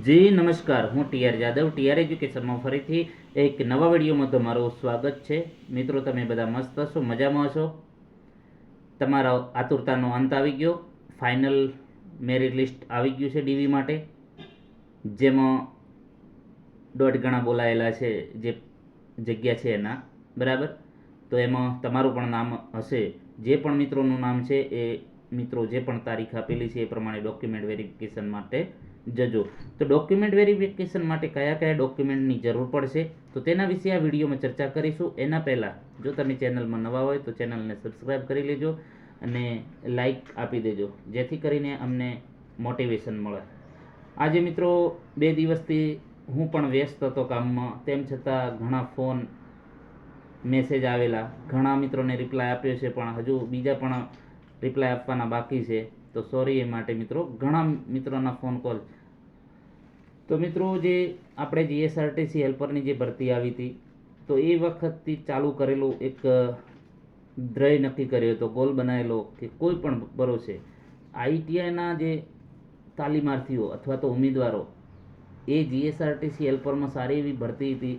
જી, નમસ્કાર. હું TR Jadav TR એજ્યુકેશનમાં ફરીથી એક નવા વિડીયોમાં તમારું સ્વાગત છે. મિત્રો, તમે બધા મસ્ત હશો, મજામાં હશો? તમારા આતુરતાનો અંત આવી ગયો. ફાઇનલ મેરિટ લિસ્ટ આવી ગયું છે ડીવી માટે. જેમાં દોઢ ગણા બોલાયેલા છે જે જગ્યા છે એના. બરાબર? તો એમાં તમારું પણ નામ હશે. જે પણ મિત્રોનું નામ છે એ મિત્રો જે પણ તારીખ આપેલી છે એ પ્રમાણે ડોક્યુમેન્ટ વેરિફિકેશન માટે જજો. તો ડોક્યુમેન્ટ વેરિફિકેશન માટે કયા કયા ડોક્યુમેન્ટની જરૂર પડશે? તો તેના વિશે આ વિડીયોમાં ચર્ચા કરીશું. એના પહેલાં, જો તમે ચેનલમાં નવા હોય તો ચેનલને સબસ્ક્રાઈબ કરી લેજો અને લાઈક આપી દેજો. જેથી કરીને અમને મોટિવેશન મળે. આજે મિત્રો, બે દિવસથી હું પણ વ્યસ્ત હતો કામમાં. તેમ છતાં ઘણા ફોન મેસેજ આવેલા. ઘણા મિત્રોને રિપ્લાય આપ્યો છે પણ હજુ બીજા પણ રિપ્લાય આપવાના બાકી છે. તો સોરી એ માટે મિત્રો. ઘણા મિત્રોના ફોન કોલ તો મિત્રો જે આપણે જીએસઆરટીસી હેલ્પરની જે ભરતી આવી હતી, તો એ વખતથી ચાલુ કરેલું એક ધ્યેય નક્કી કર્યો હતો ગોલ બનાવેલો કે કોઈ પણ ભરોસે આઈટીઆઈના જે તાલીમાર્થીઓ અથવા તો ઉમેદવારો, એ જીએસઆરટીસી હેલ્પરમાં સારી એવી ભરતી હતી,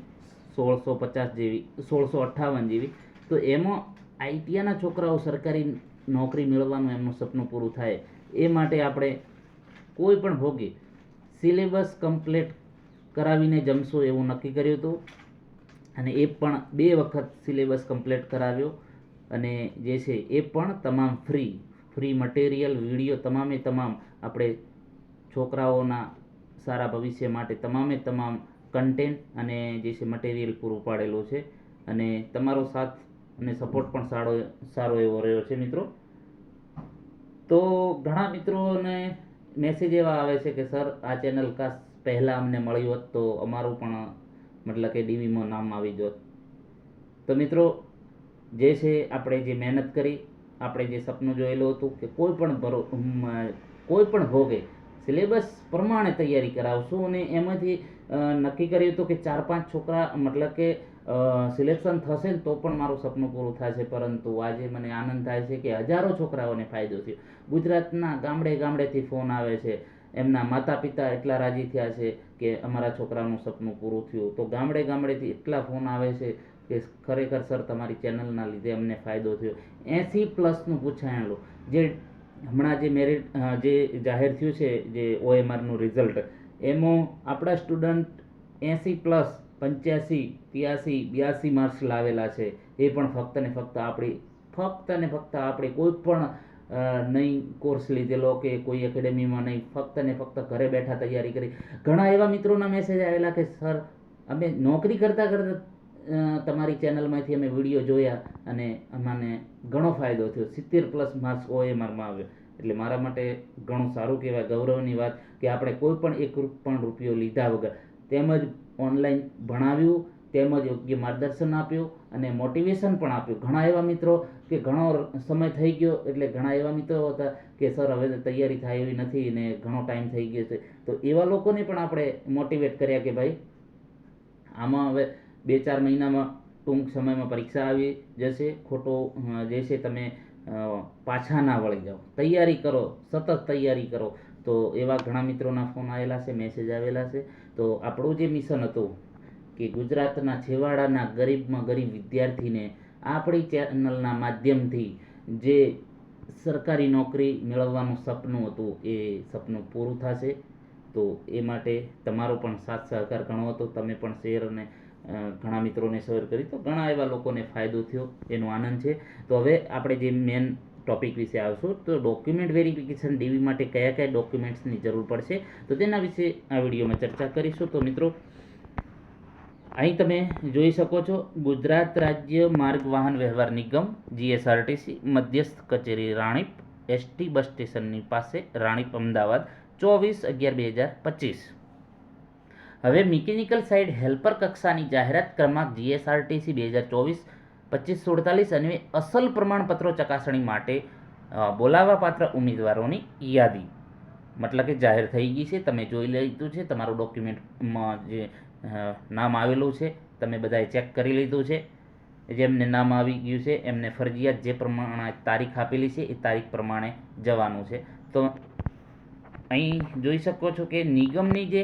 સોળસો પચાસ જેવી, સોળસો અઠ્ઠાવન જેવી. તો એમાં આઈટીઆઈના છોકરાઓ સરકારી નોકરી મેળવવાનું એમનું સપનું પૂરું થાય. એ માટે આપણે કોઈ પણ ભોગે સિલેબસ કમ્પ્લીટ કરાવીને જમશું એવું નક્કી કર્યું હતું. અને એ પણ બે વખત સિલેબસ કમ્પ્લીટ કરાવ્યો. અને જે છે એ પણ તમામ ફ્રી ફ્રી મટીરિયલ, વીડિયો તમામે તમામ આપણે છોકરાઓના સારા ભવિષ્ય માટે તમામે તમામ કન્ટેન્ટ અને જે છે મટીરિયલ પૂરું પાડેલું છે. અને તમારો સાથ અને સપોર્ટ પણ સારો સારો એવો રહ્યો છે મિત્રો. તો ઘણા મિત્રોને મેસેજ એવા આવે છે કે સર આ ચેનલ કાશ પહેલાં અમને મળ્યું હોત તો અમારું પણ, મતલબ કે ડીવીમાં નામ આવી જોત તો મિત્રો, જે છે આપણે જે મહેનત કરી, આપણે જે સપનું જોયેલું હતું કે કોઈ પણ ભરો કોઈ પણ ભોગે, સિલેબસ પ્રમાણે તૈયારી કરાવશું અને એમાંથી નક્કી કર્યું હતું કે ચાર પાંચ છોકરા, મતલબ કે સિલેક્શન થશે ને તો પણ મારું સપનું પૂરું થશે, પરંતુ આજે મને આનંદ થાય છે કે હજારો છોકરાઓને ફાયદો થયો. ગુજરાતના ગામડે ગામડેથી ફોન આવે છે. એમના માતા પિતા એટલા રાજી થયા છે કે અમારા છોકરાનું સપનું પૂરું થયું. તો ગામડે ગામડેથી એટલા ફોન આવે છે કે ખરેખર સર, તમારી ચેનલના લીધે અમને ફાયદો થયો. એંસી પ્લસનું પૂછાયેલું. જે હમણાં જે મેરિટ જે જાહેર થયું છે, જે ઓએમઆરનું રિઝલ્ટ, એમાં આપણા સ્ટુડન્ટ એંસી પ્લસ પંચ્યાસી, ત્યાસી, બ્યાસી માર્ક્સ લાવેલા છે. એ પણ ફક્ત ને ફક્ત આપણી, ફક્ત ને ફક્ત આપણે કોઈ પણ નહીં કોર્સ લીધેલો કે કોઈ એકેડેમીમાં નહીં ફક્ત ને ફક્ત ઘરે બેઠા તૈયારી કરી. ઘણા એવા મિત્રોના મેસેજ આવેલા કે સર અમે નોકરી કરતાં કરતાં તમારી ચેનલમાંથી અમે વીડિયો જોયા અને અમને ઘણો ફાયદો થયો. સિત્તેર પ્લસ માર્ક્સ ઓએમઆરમાં આવ્યો. એટલે મારા માટે ઘણું સારું કહેવાય, ગૌરવની વાત કે આપણે કોઈ પણ એક પણ રૂપિયો લીધા વગર. તેમજ ઓનલાઈન ભણાવ્યું, તેમજ યોગ્ય માર્ગદર્શન આપ્યું અને મોટિવેશન પણ આપ્યું. ઘણા એવા મિત્રો કે ઘણો સમય થઈ ગયો એટલે ઘણા એવા મિત્રો હતા કે, સર, હવે તૈયારી થાય એવી નથી ને ઘણો ટાઈમ થઈ ગયો છે. તો એવા લોકોને પણ આપણે મોટિવેટ કર્યા કે, ભાઈ, આમાં હવે બે ચાર મહિનામાં ટૂંક સમયમાં પરીક્ષા આવી જશે. ખોટો જે છે તમે પાછા ના વળી જાઓ. તૈયારી કરો, સતત તૈયારી કરો. તો એવા ઘણા મિત્રોના ફોન આવેલા છે મેસેજ આવેલા છે. તો આપણું જે મિશન હતું કે ગુજરાતના છેવાડાના ગરીબમાં ગરીબ વિદ્યાર્થીને આપણી ચેનલના માધ્યમથી જે સરકારી નોકરી મેળવવાનું સપનું હતું એ સપનું પૂરું થશે. તો એ માટે તમારો પણ સાથ સહકાર ઘણો હતો. તમે પણ શેર અને ઘણા મિત્રોને શેર કરી. તો ઘણા એવા લોકોને ફાયદો થયો. એનો આનંદ છે. તો હવે આપણે જે મેન ટોપિક વિશે આવશું. તો ડોક્યુમેન્ટ વેરિફિકેશન ડીવી માટે કયા કયા ડોક્યુમેન્ટ્સની જરૂર પડશે? તો તેના વિશે આ વિડીયોમાં ચર્ચા કરીશું. તો મિત્રો, અહીં તમે જોઈ શકો છો, ગુજરાત રાજ્ય માર્ગ વાહન વ્યવહાર નિગમ જીએસઆરટીસી મધ્યસ્થ કચેરી રાણીપ એસટી બસ સ્ટેશનની પાસે રાણીપ, અમદાવાદ, ચોવીસ અગિયાર બે હજાર પચીસ. હવે મિકેનિકલ સાઇડ હેલ્પર કક્ષાની જાહેરાત ક્રમાંક જીએસઆરટીસી બે હજાર ચોવીસ પચીસ સુડતાલીસ અને અસલ પ્રમાણપત્રો ચકાસણી માટે અ, બોલાવાપાત્ર ઉમેદવારોની યાદી મતલબ કે જાહેર થઈ ગઈ છે તમે જોઈ લીધું છે તમારું ડોક્યુમેન્ટમાં જે નામ આવેલું છે તમે બધાએ ચેક કરી લીધું છે જેમને નામ આવી ગયું છે એમને ફરજિયાત જે પ્રમાણે તારીખ આપેલી છે એ તારીખ પ્રમાણે જવાનું છે. તો અહીં જોઈ શકો છો કે નિગમની જે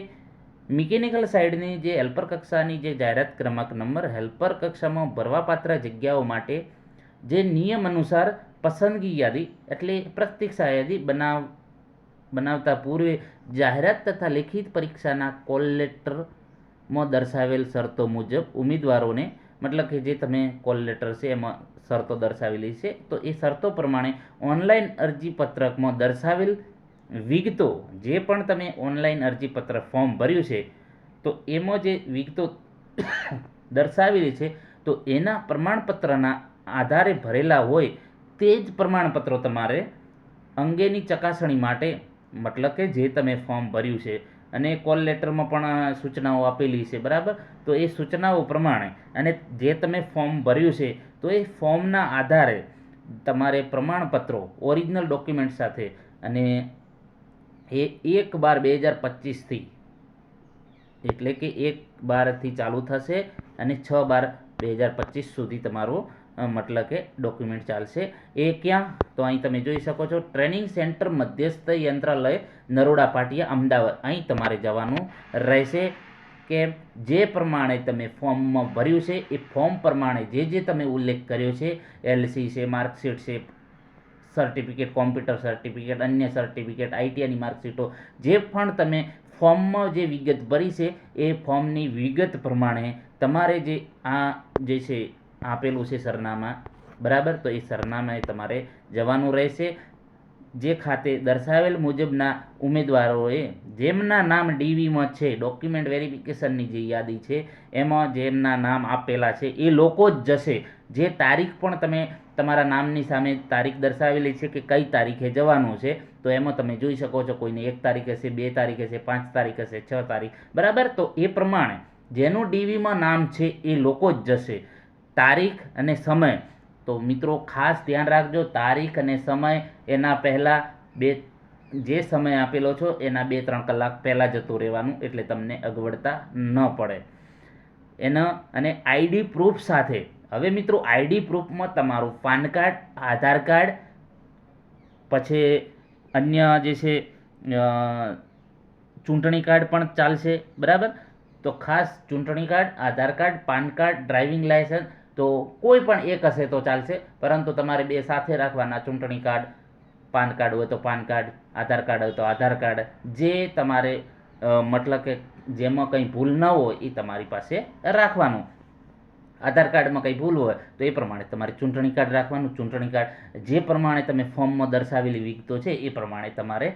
મિકેનિકલ સાઇડની જે હેલ્પર કક્ષાની જે જાહેરાત ક્રમાંક નંબર હેલ્પર કક્ષામાં ભરવાપાત્ર જગ્યાઓ માટે જે નિયમ અનુસાર પસંદગી યાદી એટલે પ્રતીક્ષા યાદી બનાવ, બનાવતા પૂર્વે જાહેરાત તથા લેખિત પરીક્ષાના કોલ લેટરમાં દર્શાવેલ શરતો મુજબ ઉમેદવારોને મતલબ કે જે તમે કોલ લેટર છે એમાં શરતો દર્શાવેલી છે, તો એ શરતો પ્રમાણે ઓનલાઈન અરજીપત્રકમાં દર્શાવેલ વિગતો જે પણ તમે ઓનલાઈન અરજીપત્ર ફોર્મ ભર્યું છે, તો એમાં જે વિગતો દર્શાવેલી છે, તો એના પ્રમાણપત્રના આધારે ભરેલા હોય તે જ પ્રમાણપત્રો તમારે અંગેની ચકાસણી માટે મતલબ કે જે તમે ફોર્મ ભર્યું છે અને કોલ લેટરમાં પણ સૂચનાઓ આપેલી છે, બરાબર? તો એ સૂચનાઓ પ્રમાણે અને જે તમે ફોર્મ ભર્યું છે, તો એ ફોર્મના આધારે તમારે પ્રમાણપત્રો ઓરિજિનલ ડોક્યુમેન્ટ સાથે અને એ એક બાર બે હજાર પચીસથી એટલે કે એક બારથી ચાલુ થશે અને છ બાર બે હજાર પચીસ સુધી તમારું મતલબ કે ડોક્યુમેન્ટ ચાલશે. એ ક્યાં? તો અહીં તમે જોઈ શકો છો ટ્રેનિંગ સેન્ટર મધ્યસ્થ યંત્રાલય નરોડા પાટિયા, અમદાવાદ. અહીં તમારે જવાનું રહેશે કે જે પ્રમાણે તમે ફોર્મમાં ભર્યું છે, એ ફોર્મ પ્રમાણે જે જે તમે ઉલ્લેખ કર્યો છે, એલસી છે, માર્કશીટ છે સર્ટિફિકેટ કોમ્પ્યુટર સર્ટિફિકેટ અન્ય સર્ટિફિકેટ આઈટીઆઈની માર્કશીટો જે પણ તમે ફોર્મમાં જે વિગત ભરી છે, એ ફોર્મની વિગત પ્રમાણે તમારે જે આ જે છે, આપેલું છે સરનામા, બરાબર? તો એ સરનામાએ તમારે જવાનું રહેશે. જે ખાતે દર્શાવેલ મુજબના ઉમેદવારોએ જેમના નામ ડીવીમાં છે ડોક્યુમેન્ટ વેરિફિકેશનની જે યાદી છે, એમાં જેમના નામ આપેલા છે, એ લોકો જ જશે. જે તારીખ પણ તમે તમારા નામની સામે તારીખ દર્શાવેલી છે કે કઈ તારીખે જવાનું છે, તો એમાં તમે જોઈ શકો છો કોઈને એક તારીખ હશે બે તારીખ હશે પાંચ તારીખ હશે છ તારીખ. બરાબર? તો એ પ્રમાણે જેનું ડીવીમાં નામ છે એ લોકો જ જશે. તારીખ અને સમય તો મિત્રો ખાસ ધ્યાન રાખજો, તારીખ અને સમય એના પહેલાં બે, જે સમય આપેલો છો એના બે, ત્રણ કલાક પહેલાં જતું રહેવાનું એટલે તમને અગવડતા ન પડે. એના, અને આઈડી પ્રૂફ સાથે. હવે મિત્રો આઈડી પ્રૂફમાં તમારું પાન કાર્ડ, આધાર કાર્ડ, પછી અન્ય જે છે ચૂંટણી કાર્ડ પણ ચાલશે, બરાબર? તો ખાસ ચૂંટણી card, Aadhaar card, PAN card, driving licence તો કોઈ પણ એક હશે તો ચાલશે. પરંતુ તમારે બે સાથે રાખવાના. ચૂંટણી કાર્ડ, પાન કાર્ડ હોય તો પાન કાર્ડ, આધાર કાર્ડ હોય તો આધાર કાર્ડ. જે તમારે મતલબ કે જેમાં કંઈ ભૂલ ન હોય એ તમારી પાસે રાખવાનું. આધાર કાર્ડમાં કંઈ ભૂલ હોય, તો એ પ્રમાણે તમારે ચૂંટણી કાર્ડ રાખવાનું. ચૂંટણી કાર્ડ જે પ્રમાણે તમે ફોર્મમાં દર્શાવેલી વિગતો છે, એ પ્રમાણે તમારે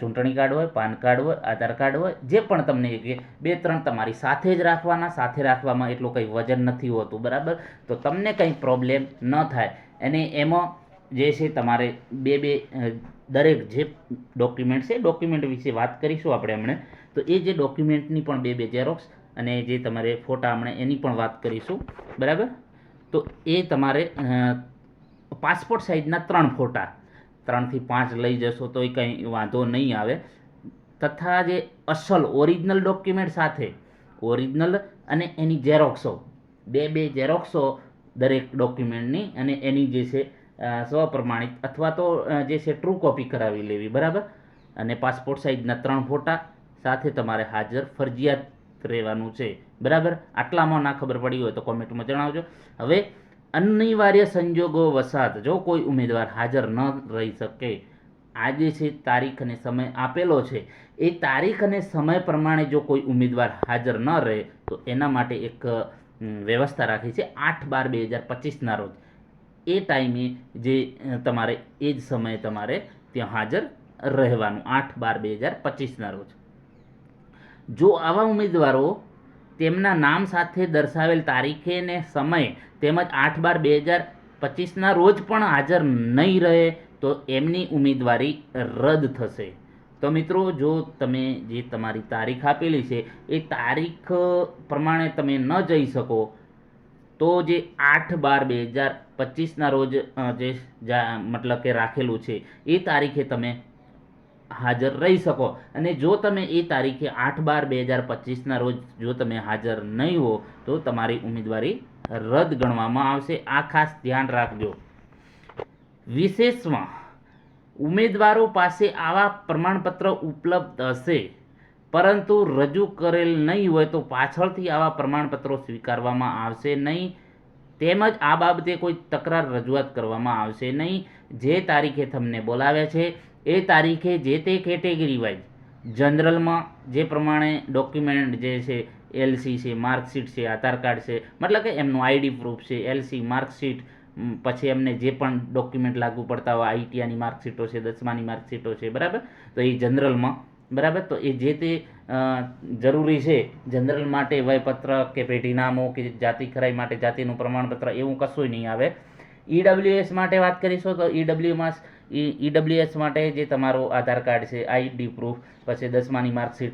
ચૂંટણી કાર્ડ હોય, પાન કાર્ડ હોય, આધાર કાર્ડ હોય, જે પણ તમને કે બે ત્રણ તમારી સાથે જ રાખવાના, સાથે રાખવામાં એટલું કંઈ વજન નથી હોતું, બરાબર? તો તમને કંઈ પ્રોબ્લેમ ન થાય. અને એમાં જે છે, તમારે બે બે દરેક જે ડોક્યુમેન્ટ છે ડોક્યુમેન્ટ વિશે વાત કરીશું આપણે હમણાં. તો એ જે ડોક્યુમેન્ટની પણ બે બે ઝેરોક્સ અને જે તમારે ફોટા હમણાં એની પણ વાત કરીશું, બરાબર? તો એ તમારે પાસપોર્ટ સાઇઝના ત્રણ ફોટા, ત્રણથી પાંચ લઈ જશો તો એ કંઈ વાંધો નહીં આવે. તથા જે અસલ ઓરિજિનલ ડોક્યુમેન્ટ સાથે, ઓરિજિનલ અને એની ઝેરોક્સો બે બે ઝેરોક્સો દરેક ડોક્યુમેન્ટની અને એની જે છે સ્વપ્રમાણિત અથવા તો જે છે ટ્રુ કોપી કરાવી લેવી, બરાબર? અને પાસપોર્ટ સાઇઝના ત્રણ ફોટા સાથે તમારે હાજર ફરજિયાત રહેવાનું છે. બરાબર? આટલામાં ના ખબર પડી હોય તો કોમેન્ટમાં જણાવજો. હવે, અનિવાર્ય સંજોગો વસાત, જો કોઈ ઉમેદવાર હાજર ન રહી શકે, આજે છે તારીખ અને સમય આપેલો છે. એ તારીખ અને સમય પ્રમાણે જો કોઈ ઉમેદવાર હાજર ન રહે, તો એના માટે એક વ્યવસ્થા રાખી છે આઠ બાર બે હજાર પચીસના રોજ. એ ટાઈમે જે તમારે એ જ સમયે તમારે ત્યાં હાજર રહેવાનું, આઠ બાર બે હજાર પચીસના રોજ. જો આવા ઉમેદવારો તેમના નામ સાથે દર્શાવેલ તારીખે ને સમય તેમજ આઠ બાર બે હજાર પચીસના રોજ પણ હાજર નહીં રહે, તો એમની ઉમેદવારી રદ થશે. તો મિત્રો, જો તમે જે તમારી તારીખ આપેલી છે, એ તારીખ પ્રમાણે તમે ન જઈ શકો, તો જે આઠ બાર બે હજાર પચીસના રોજ જે, મતલબ કે રાખેલું છે, એ તારીખે તમે હાજર રહી શકો. અને જો તમે એ તારીખે આઠ બાર બે હજાર પચીસના રોજ જો તમે હાજર નહીં હો, તો તમારી ઉમેદવારી રદ ગણવામાં આવશે. આ ખાસ ધ્યાન રાખજો. વિશેષમાં, ઉમેદવારો પાસે આવા પ્રમાણપત્ર ઉપલબ્ધ હશે, પરંતુ રજૂ કરેલ નહીં હોય તો પાછળથી આવા પ્રમાણપત્રો સ્વીકારવામાં આવશે નહીં. તેમજ આ બાબતે કોઈ તકરાર રજૂઆત કરવામાં આવશે નહીં. જે તારીખે તમને બોલાવ્યા છે એ તારીખે જે તે કેટેગરી વાઇઝ જનરલમાં જે પ્રમાણે ડોક્યુમેન્ટ જે છે, એલસી છે, માર્કશીટ છે, આધાર કાર્ડ છે, મતલબ કે એમનું આઈડી પ્રૂફ છે, એલસી, માર્કશીટ પછી એમને જે પણ ડોક્યુમેન્ટ લાગુ પડતા હોય આઈટીઆની માર્કશીટો છે, દસમાની માર્કશીટો છે, બરાબર? તો એ જનરલમાં, બરાબર? તો એ જે તે જરૂરી છે, જનરલ માટે વયપત્ર કે પેઢીનામું કે જાતિ ખરાઈ માટે જાતિનું પ્રમાણપત્ર એવું કશું નહીં આવે. ઈડબ્લ્યુએસ માટે વાત કરીશું તો ઈડબ્લ્યુમાં ઈડબ્લ્યુએસ માટે જે તમારો આધાર કાર્ડ છે આઈડી પ્રૂફ પછી દસમાની માર્કશીટ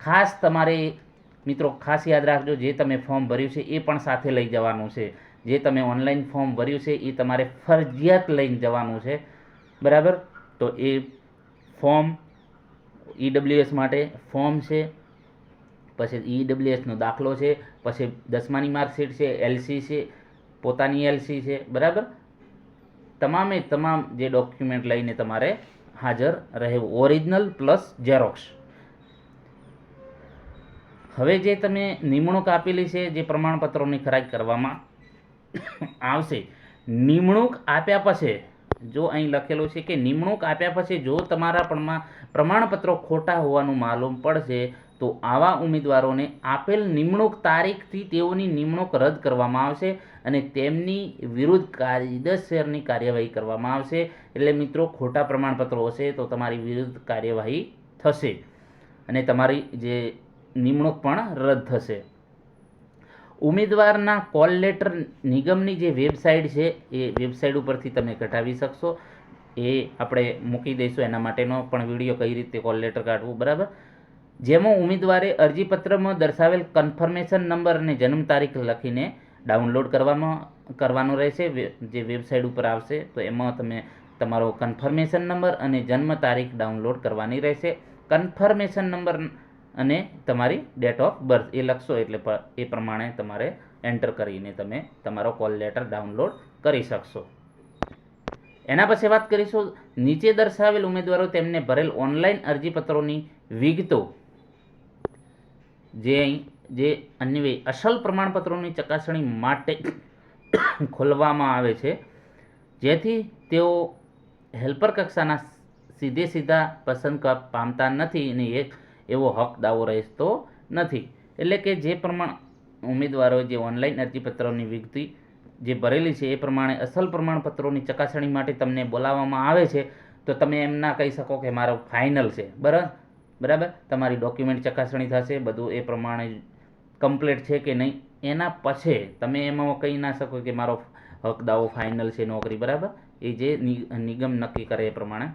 ખાસ તમારે, મિત્રો, ખાસ યાદ રાખજો, જે તમે ફોર્મ ભર્યું છે, એ પણ સાથે લઈ જવાનું છે. જે તમે ઓનલાઈન ફોર્મ ભર્યું છે, એ તમારે ફરજિયાત લઈને જવાનું છે. બરાબર? તો એ ફોર્મ ઈડબ્લ્યુએસ માટે ફોર્મ છે, પછી ઈડબ્લ્યુએસનો દાખલો છે, પછી દસમાની માર્કશીટ છે એલસી છે, પોતાની એલસી છે, બરાબર? તમામે તમામ જે ડોક્યુમેન્ટ લઈને તમારે હાજર રહેવું. ઓરિજિનલ પ્લસ ઝેરોક્સ હવે જે તમે નિમણૂક આપેલી છે, જે પ્રમાણપત્રોની ખરાઈ કરવામાં આવશે, નિમણૂક આપ્યા પછી, જો અહીં લખેલું છે કે નિમણૂક આપ્યા પછી જો તમારા પ્રમા પ્રમાણપત્રો ખોટા હોવાનું માલુમ પડશે તો આવા ઉમેદવારોને આપેલ નિમણૂક તારીખથી તેઓની નિમણૂક રદ કરવામાં આવશે અને તેમની વિરુદ્ધ કાયદેસરની કાર્યવાહી કરવામાં આવશે. એટલે મિત્રો, ખોટા પ્રમાણપત્રો હશે તો તમારી વિરુદ્ધ કાર્યવાહી થશે અને તમારી જે નિમણૂક પણ રદ થશે. ઉમેદવારના કોલ લેટર નિગમની જે વેબસાઇટ છે, એ વેબસાઇટ ઉપરથી તમે કઢાવી શકશો. એ આપણે મૂકી દઈશું. એના માટેનો પણ વીડિયો કઈ રીતે કોલ લેટર કાઢવું, બરાબર? જેમાં ઉમેદવારે અરજીપત્રમાં દર્શાવેલ કન્ફર્મેશન નંબર અને જન્મ તારીખ લખીને ડાઉનલોડ કરવામાં, કરવાનો રહેશે. જે વેબસાઇટ ઉપર આવશે, તો એમાં તમે તમારો કન્ફર્મેશન નંબર અને જન્મ તારીખ ડાઉનલોડ કરવાની રહેશે. કન્ફર્મેશન નંબર અને તમારી ડેટ ઓફ બર્થ એ લખશો એટલે એ પ્રમાણે તમારે એન્ટર કરીને તમે તમારો કોલ લેટર ડાઉનલોડ કરી શકશો. એના પછી વાત કરીશું. નીચે દર્શાવેલ ઉમેદવારો તેમને ભરેલ ઓનલાઈન અરજીપત્રોની વિગતો જે અહીં, જે અન્વયે અસલ પ્રમાણપત્રોની ચકાસણી માટે ખોલવામાં આવે છે. જેથી તેઓ હેલ્પર કક્ષાના સીધે સીધા પસંદ પામતા નથી અને એક એવો હક દાવો રહેતો નથી. એટલે કે જે પ્રમાણ ઉમેદવારો જે ઓનલાઈન અરજીપત્રોની વિગતિ જે ભરેલી છે, એ પ્રમાણે અસલ પ્રમાણપત્રોની ચકાસણી માટે તમને બોલાવવામાં આવે છે, તો તમે એમ ના કહી શકો કે મારો ફાઇનલ છે. બરાબર? બરાબર? તમારી ડોક્યુમેન્ટ ચકાસણી થશે, બધું એ પ્રમાણે કમ્પ્લીટ છે કે નહીં? એના પછી તમે એમાં કહી ના શકો કે મારો હક દાવો ફાઇનલ છે નોકરી, બરાબર? એ જે નિગમ નક્કી કરે એ પ્રમાણે.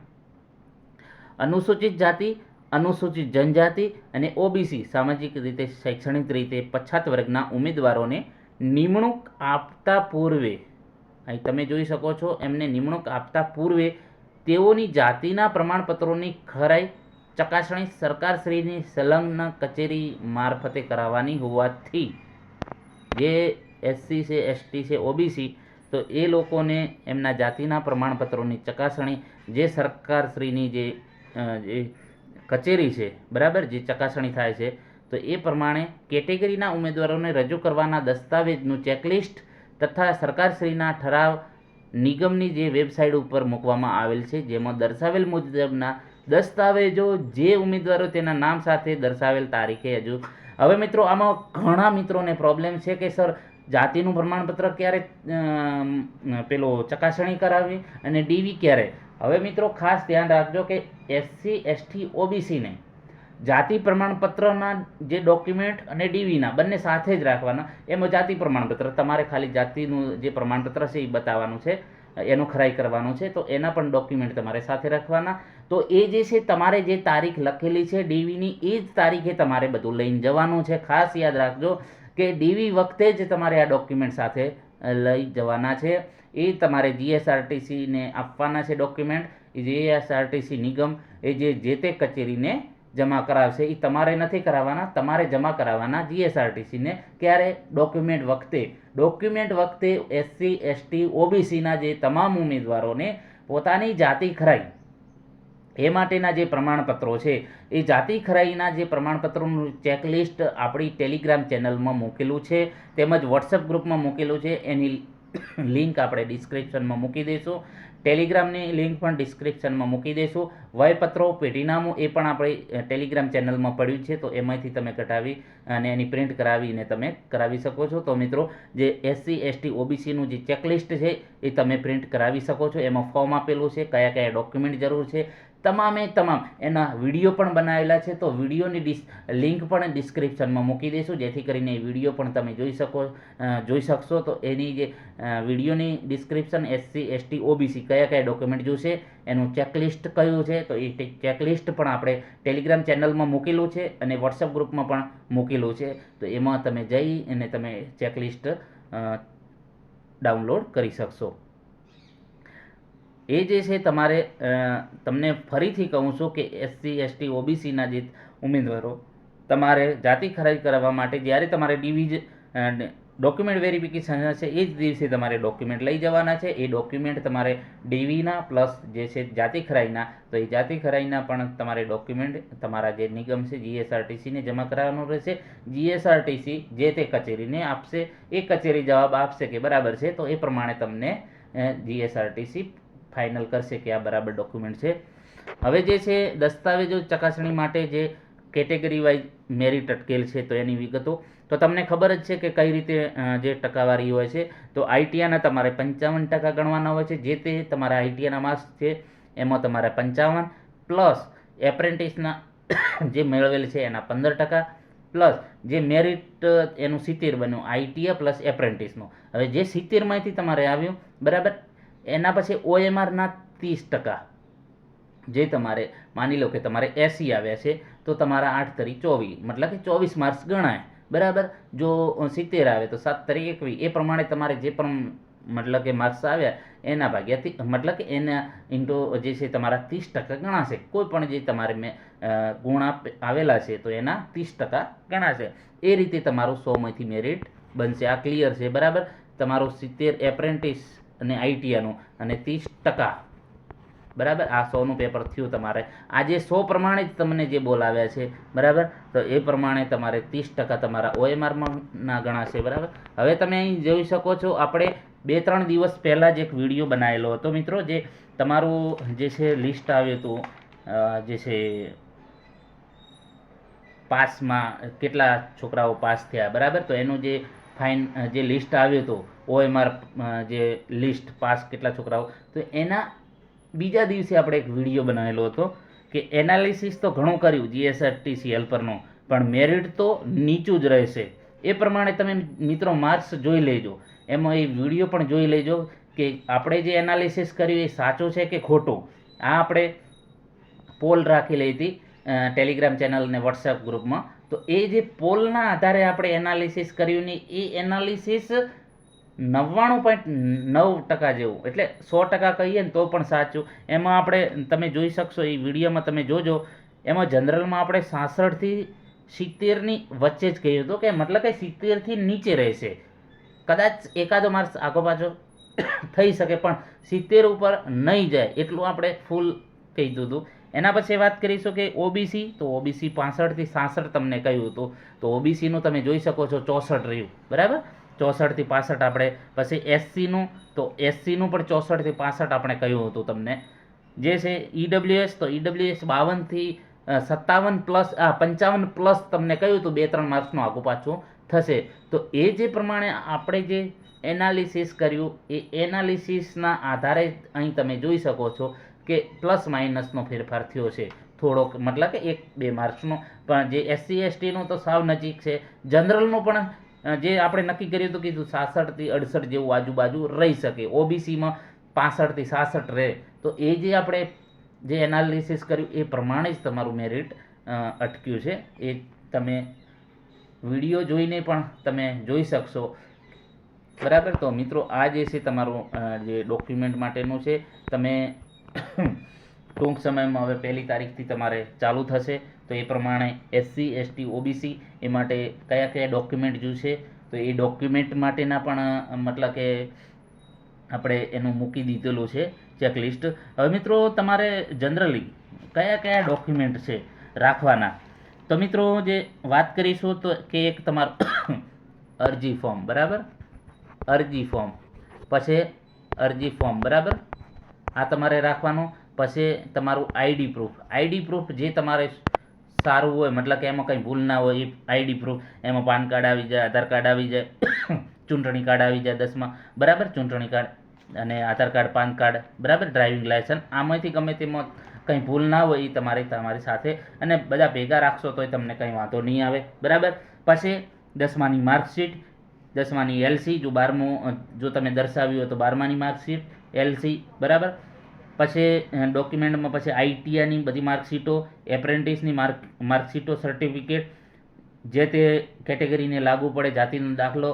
અનુસૂચિત જાતિ, અનુસૂચિત જનજાતિ અને ઓબીસી સામાજિક રીતે, શૈક્ષણિક રીતે પછાત વર્ગના ઉમેદવારોને નિમણૂક આપતા પૂર્વે, અહીં તમે જોઈ શકો છો, એમને નિમણૂક આપતા પૂર્વે તેઓની જાતિના પ્રમાણપત્રોની ખરાઈ ચકાસણી સરકારશ્રીની સંલગ્ન કચેરી મારફતે કરાવવાની હોવાથી જે એસસી છે, એસટી છે, ઓબીસી તો એ લોકોને એમના જાતિના પ્રમાણપત્રોની ચકાસણી જે સરકારશ્રીની જે કચેરી છે, બરાબર? જે ચકાસણી થાય છે, તો એ પ્રમાણે કેટેગરીના ઉમેદવારોને રજૂ કરવાના દસ્તાવેજનું ચેકલિસ્ટ તથા સરકારશ્રીના ઠરાવ નિગમની જે વેબસાઇટ ઉપર મૂકવામાં આવેલ છે, જેમાં દર્શાવેલ મુજબના દસ્તાવેજો જે ઉમેદવારો તેના નામ સાથે દર્શાવેલ તારીખે હજુ. હવે મિત્રો, આમાં ઘણા મિત્રોને પ્રોબ્લેમ છે કે, સર, જાતિનું પ્રમાણપત્ર ક્યારે પેલો ચકાસણી કરાવવી અને ડીવી ક્યારે? હવે મિત્રો, ખાસ ધ્યાન રાખજો કે એસસી એસટી ઓબીસીને જાતિ પ્રમાણપત્રના જે ડોક્યુમેન્ટ અને ડીવીના બંને સાથે જ રાખવાના. એમાં જાતિ પ્રમાણપત્ર, તમારે ખાલી જાતિનું જે પ્રમાણપત્ર છે એ બતાવવાનું છે, એનું ખરાઈ કરવાનું છે, તો એના પણ ડોક્યુમેન્ટ તમારે સાથે રાખવાના. તો એ જે છે તમારે જે તારીખ લખેલી છે, ડીવીની, એ જ તારીખે તમારે બધું લઈને જવાનું છે. ખાસ યાદ રાખજો કે ડીવી વખતે જ તમારે આ ડોક્યુમેન્ટ સાથે લઈ જવાના છે. એ તમારે જીએસઆરટીસીને આપવાના છે ડોક્યુમેન્ટ. જીએસઆરટીસી નિગમ એ જે જે તે કચેરીને જમા કરાવશે એ તમારે નથી કરાવવાના. તમારે જમા કરાવવાના જીએસઆરટીસીને ક્યારે? ડોક્યુમેન્ટ વખતે. ડોક્યુમેન્ટ વખતે એસસી, એસટી, ઓબીસીના જે તમામ ઉમેદવારોને પોતાની જાતિ ખરાઈ એ માટેના જે પ્રમાણપત્રો છે, એ જાતિ ખરાઈના જે પ્રમાણપત્રોનું ચેકલિસ્ટ આપણી ટેલિગ્રામ ચેનલમાં મૂકેલું છે, તેમજ વોટ્સઅપ ગ્રુપમાં મૂકેલું છે, એની લિંક આપણે ડિસ્ક્રિપ્શનમાં મૂકી દઈશું. ટેલિગ્રામની લિંક પણ ડિસ્ક્રિપ્શનમાં મૂકી દઈશું. વયપત્રો, પેઢીનામું એ પણ આપણે ટેલિગ્રામ ચેનલમાં પડ્યું છે, તો એમાંથી તમે કઢાવી, અને એની પ્રિન્ટ કરાવીને તમે કરાવી શકો છો. તો મિત્રો, જે એસસી એસટી ઓબીસીનું જે ચેકલિસ્ટ છે, એ તમે પ્રિન્ટ કરાવી શકો છો. એમાં ફોર્મ આપેલું છે કયા કયા ડોક્યુમેન્ટ જરૂર છે તમામે તમામ. એના વીડિયો પણ બનાવેલા છે, તો વિડીયોની ડિસ, લિંક પણ ડિસ્ક્રિપ્શનમાં મૂકી દઈશું. જેથી કરીને એ વીડિયો પણ તમે જોઈ શકો જોઈ શકશો. તો એની જે વિડીયોની ડિસ્ક્રિપ્શન એસસી એસટી ઓબીસી કયા કયા ડોક્યુમેન્ટ જોશે, એનું ચેકલિસ્ટ કયું છે, તો એ ચેકલિસ્ટ પણ આપણે ટેલિગ્રામ ચેનલમાં મૂકેલું છે અને વોટ્સઅપ ગ્રુપમાં પણ મૂકેલું છે. તો એમાં તમે જઈ અને તમે ચેકલિસ્ટ ડાઉનલોડ કરી શકશો. એ જે છે તમારે તમને ફરીથી કહું છું કે એસસી એસટી ઓબીસીના જે ઉમેદવારો તમારે જાતિ ખરાઈ કરવા માટે જ્યારે તમારે ડીવીજ ડોક્યુમેન્ટ વેરિફિકેશન હશે, એ જ દિવસે તમારે ડોક્યુમેન્ટ લઈ જવાના છે. એ ડોક્યુમેન્ટ તમારે ડીવીના પ્લસ જે છે જાતિ ખરાઈના, તો એ જાતિ ખરાઈના પણ તમારે ડોક્યુમેન્ટ તમારા જે નિગમ છે જીએસઆરટીસીને જમા કરાવવાનું રહેશે. જીએસઆરટીસી જે તે કચેરીને આપશે, એ કચેરી જવાબ આપશે કે બરાબર છે, તો એ પ્રમાણે તમને જીએસઆરટીસી ફાઇનલ કરશે કે આ બરાબર ડોક્યુમેન્ટ છે. હવે જે છે, દસ્તાવેજો ચકાસણી માટે જે કેટેગરી વાઇઝ મેરિટ અટકેલ છે, તો એની વિગતો. તો તમને ખબર જ છે કે કઈ રીતે જે ટકાવારી હોય છે, તો આઈટીઆના તમારે પંચાવન ટકા ગણવાના હોય છે. જે તે તમારા આઈટીઆના માર્ક્સ છે, એમાં તમારે પંચાવન પ્લસ એપ્રેન્ટિસના જે મેળવેલ છે, એના પંદર ટકા. પ્લસ જે મેરિટ એનું સિત્તેર બન્યું આઈટીઆ પ્લસ એપ્રેન્ટિસનું હવે જે સિત્તેરમાંથી તમારે આવ્યું, બરાબર? એના પછી ઓએમઆરના ત્રીસ ટકા. જે તમારે, માની લો કે તમારે એસી આવ્યા છે, તો તમારા આઠ તરી ચોવીસ, મતલબ કે ચોવીસ માર્ક્સ ગણાય. બરાબર? જો સિત્તેર આવે તો સાત તરી એકવીસ. એ પ્રમાણે તમારે જે પણ મતલબ કે માર્ક્સ આવ્યા, એના ભાગ્યાથી મતલબ કે એના ઇન્ટો જે છે તમારા ત્રીસ ટકા ગણાશે. કોઈ પણ જે તમારે મેં ગુણ આવેલા છે, તો એના ત્રીસ ટકા ગણાશે. એ રીતે તમારું સોમાંથી મેરિટ બનશે. આ ક્લિયર છે. બરાબર? તમારું સિત્તેર એપ્રેન્ટિસ અને આઈટીઆનું અને ત્રીસ ટકા. બરાબર? આ સોનું પેપર થયું તમારે. આજે સો પ્રમાણે જ તમને જે બોલાવ્યા છે, બરાબર? તો એ પ્રમાણે તમારે ત્રીસ ટકા તમારા ઓએમઆરમાં ના ગણાશે, બરાબર? હવે તમે અહીં જોઈ શકો છો, આપણે બે ત્રણ દિવસ પહેલાં જ એક વીડિયો બનાવેલો હતો, મિત્રો, જે તમારું જે છે લિસ્ટ આવ્યું હતું જે છે પાસમાં કેટલા છોકરાઓ પાસ થયા, બરાબર? તો એનું જે ફાઇન જે લિસ્ટ આવ્યું હતું ઓએમઆર જે લિસ્ટ પાસ કેટલા છોકરાઓ, તો એના બીજા દિવસે આપણે એક વીડિયો બનાવેલો હતો કે એનાલિસિસ તો ઘણું કર્યું જીએસઆરટીસી હેલ્પરનું પણ મેરિટ તો નીચું જ રહેશે. એ પ્રમાણે તમે મિત્રો માર્ક્સ જોઈ લેજો. એમાં એ વીડિયો પણ જોઈ લેજો કે આપણે જે એનાલિસિસ કર્યું એ સાચું છે કે ખોટું. આ આપણે પોલ રાખેલી હતી ટેલિગ્રામ ચેનલ અને વોટ્સએપ ગ્રુપમાં તો એ જે પોલના આધારે આપણે એનાલિસિસ કર્યું ને એ એનાલિસિસ નવ્વાણું પોઈન્ટ નવ ટકા જેવું. એટલે સો ટકા કહીએ ને તો પણ સાચું. એમાં આપણે, તમે જોઈ શકશો, એ વિડીયોમાં તમે જોજો. એમાં જનરલમાં આપણે સાસઠથી સિત્તેરની વચ્ચે જ કહ્યું હતું કે મતલબ કે સિત્તેરથી નીચે રહેશે. કદાચ એકાદો માર્ક્સ આગો પાછો થઈ શકે, પણ સિત્તેર ઉપર નહીં જાય. એટલું આપણે ફૂલ કહી દીધું. એના પછી વાત કરીશું કે ઓબીસી. તો ઓબીસી પાસઠથી સાસઠ તમને કહ્યું હતું. તો ઓબીસીનું તમે જોઈ શકો છો ચોસઠ રહ્યું. બરાબર? ચોસઠથી પાસઠ આપણે, પછી એસસીનું, તો એસસીનું પણ ચોસઠથી પાસઠ આપણે કહ્યું હતું તમને. જે છે ઈડબ્લ્યુએસ તો ઈડબ્લ્યુએસ બાવનથી સત્તાવન પ્લસ પંચાવન પ્લસ તમને કહ્યું હતું બે ત્રણ માર્ક્સનું આગું પાછું થશે. તો એ જે પ્રમાણે આપણે જે એનાલિસિસ કર્યું, એ એનાલિસિસના આધારે અહીં તમે જોઈ શકો છો કે પ્લસ માઇનસનો ફેરફાર થયો છે. થોડોક, મતલબ કે એક બે માર્ક્સનો. પણ જે એસસી, એસટીનો તો સાવ નજીક છે. જનરલનું પણ જે આપણે નક્કી કર્યું હતું કીધું સાસઠથી અડસઠ જેવું આજુબાજુ રહી શકે. ઓબીસીમાં પાસઠથી સાસઠ રહે. તો એ જે આપણે જે એનાલિસિસ કર્યું, એ પ્રમાણે જ તમારું મેરિટ અટક્યું છે. એ તમે વીડિયો જોઈને પણ તમે જોઈ શકશો. બરાબર? તો મિત્રો, આ જે છે તમારું જે ડોક્યુમેન્ટ માટેનું છે, તમે ટૂંક સમયમાં હવે પહેલી તારીખથી તમારે ચાલુ થશે. તો એ પ્રમાણે એસસી એસટી ઓબીસી એ માટે કયા કયા ડોક્યુમેન્ટ જોઈશે? તો એ ડોક્યુમેન્ટ માટેના પણ મતલબ કે આપણે એનું મૂકી દીધેલું છે ચેકલિસ્ટ હવે મિત્રો તમારે જનરલી કયા કયા ડોક્યુમેન્ટ છે રાખવાના? તો મિત્રો જે વાત કરીશું તો કે એક તમારું અરજી ફોર્મ બરાબર? અરજી ફોર્મ પછી અરજી ફોર્મ બરાબર? આ તમારે રાખવાનું. પછી તમારું આઈડી પ્રૂફ આઈડી પ્રૂફ જે તમારે સારું હોય, મતલબ કે એમાં કંઈ ભૂલ ના હોય એ આઈડી પ્રૂફ એમાં પાન કાર્ડ આવી જાય, આધાર કાર્ડ આવી જાય, ચૂંટણી કાર્ડ આવી જાય દસમાં, બરાબર ચૂંટણી કાર્ડ અને આધાર કાર્ડ, પાન કાર્ડ, બરાબર ડ્રાઇવિંગ લાયસન્સ, આમાંથી ગમે તેમાં કંઈ ભૂલ ના હોય એ તમારે તમારી સાથે અને બધા ભેગા રાખશો તોય તમને કંઈ વાંધો નહીં આવે, બરાબર? પછી દસમાની માર્કશીટ, દસમાની એલસી જો બારમું જો તમે દર્શાવ્યું હોય તો બારમાની માર્કશીટ એલસી બરાબર? પછી ડોક્યુમેન્ટમાં પછી આઈટીઆઈની બધી માર્કશીટો એપ્રેન્ટિસની માર્ક, માર્કશીટો સર્ટિફિકેટ જે તે કેટેગરીને લાગુ પડે, જાતિનો દાખલો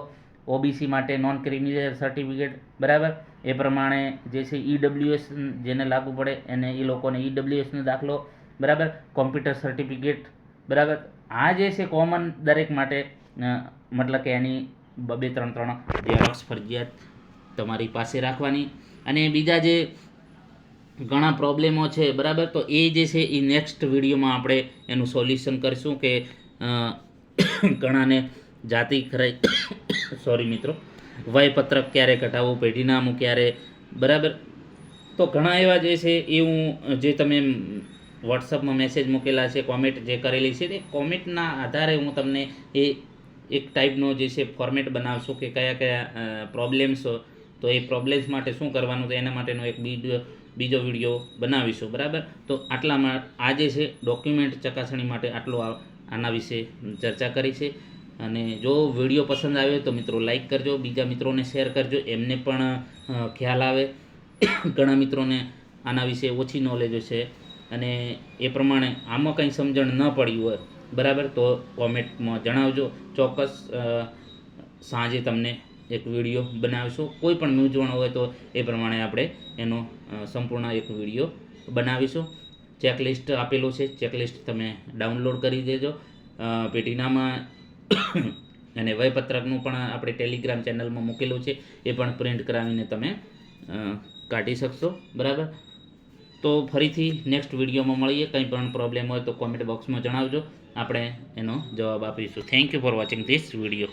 ઓબીસી માટે નોન ક્રિમિનલ સર્ટિફિકેટ બરાબર? એ પ્રમાણે જે છે ઈડબ્લ્યુએસ જેને લાગુ પડે, એને એ લોકોને ઈડબ્લ્યુએસનો દાખલો, બરાબર? કોમ્પ્યુટર સર્ટિફિકેટ બરાબર? આ જે છે કોમન દરેક માટે મતલબ કે એની બબે ત્રણ ત્રણ ઝેરોક્સ ફરજિયાત તમારી પાસે રાખવાની. અને બીજા જે ઘણા પ્રોબ્લેમો છે, બરાબર? તો એ જે છે, એ નેક્સ્ટ વિડીયોમાં આપણે એનું સોલ્યુશન કરીશું કે ઘણાને જાતિ ખરાઈ સોરી મિત્રો, વયપત્રક ક્યારે કઢાવવું, પેઢીનામું ક્યારે, બરાબર? તો ઘણા એવા જે છે, એ હું, જે તમે વોટ્સઅપમાં મેસેજ મૂકેલા છે કોમેન્ટ જે કરેલી છે, તે કોમેન્ટના આધારે હું તમને એ એક ટાઈપનો જે છે ફોર્મેટ બનાવશું કે કયા કયા પ્રોબ્લેમ્સ તો એ પ્રોબ્લેમ્સ માટે શું કરવાનું, તો એના માટેનો એક બીજો બીજો વીડિયો બનાવીશું, બરાબર? તો આટલામાં આ જે છે ડોક્યુમેન્ટ ચકાસણી માટે આટલો આના વિશે ચર્ચા કરી છે. અને જો વીડિયો પસંદ આવ્યો તો મિત્રો લાઈક કરજો, બીજા મિત્રોને શેર કરજો, એમને પણ ખ્યાલ આવે. ઘણા મિત્રોને આના વિશે ઓછી નોલેજ છે અને એ પ્રમાણે આમાં કંઈ સમજણ ન પડી હોય, બરાબર? તો કોમેન્ટમાં જણાવજો. ચોક્કસ સાંજે તમને એક વીડિયો બનાવીશું. કોઈ પણ મૂંઝવણ હોય તો એ પ્રમાણે આપણે એનો સંપૂર્ણ એક વીડિયો બનાવીશું. ચેકલિસ્ટ આપેલું છે. ચેકલિસ્ટ તમે ડાઉનલોડ કરી દેજો. પેટીનામાં અને વયપત્રકનું પણ આપણે ટેલિગ્રામ ચેનલમાં મૂકેલું છે. એ પણ પ્રિન્ટ કરાવીને તમે કાઢી શકશો. બરાબર? તો ફરીથી નેક્સ્ટ વિડીયોમાં મળીએ. કંઈ પણ પ્રોબ્લેમ હોય તો કોમેન્ટ બોક્સમાં જણાવજો. આપણે એનો જવાબ આપીશું. Thank you for watching this video